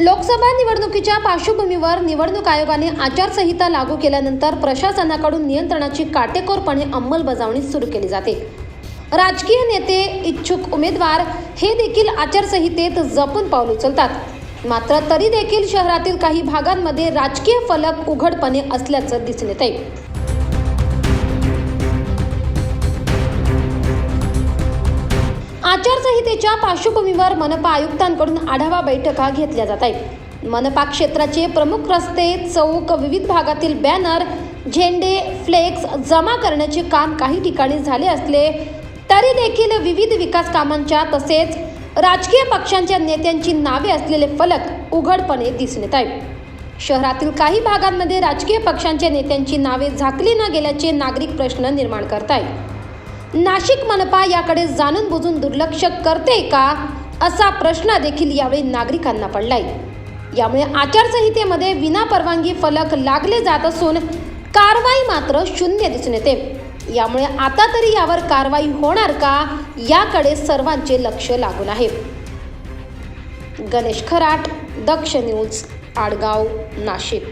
लोकसभा निवडणुकीच्या पार्श्वभूमीवर निवडणूक आयोगाने आचारसंहिता लागू केल्यानंतर प्रशासनाकडून नियंत्रणाची काटेकोरपणे अंमलबजावणी सुरू केली जाते. राजकीय नेते इच्छुक उमेदवार हे देखील आचारसंहितेत जपून पाऊल उचलतात. मात्र तरी देखील शहरातील काही भागांमध्ये राजकीय फलक उघडपणे असल्याचं दिसून येत आहे आचारसंहितेच्या पार्श्वभूमीवर मनपा आयुक्तांकडून आढावा बैठका घेतल्या जात आहेत. मनपा क्षेत्राचे प्रमुख रस्ते चौक विविध भागातील बॅनर झेंडे फ्लेक्स जमा करण्याचे काम काही ठिकाणी झाले असले तरी देखील विविध विकास कामांच्या तसेच राजकीय पक्षांच्या नेत्यांची नावे असलेले फलक उघडपणे दिसून येत आहेत. शहरातील काही भागांमध्ये राजकीय पक्षांच्या नेत्यांची नावे झाकली न गेल्याचे नागरिक प्रश्न निर्माण करत आहेत नाशिक मनपा याकडे जाणून बुजून दुर्लक्ष करते का असा प्रश्न देखील यावेळी नागरिकांना पडलाय. यामुळे आचारसंहितेमध्ये विनापरवानगी फलक लागले जात असून कारवाई मात्र शून्य दिसून येते. यामुळे आता तरी यावर कारवाई होणार का याकडे सर्वांचे लक्ष लागून आहे. गणेश खराट दक्ष न्यूज आडगाव नाशिक.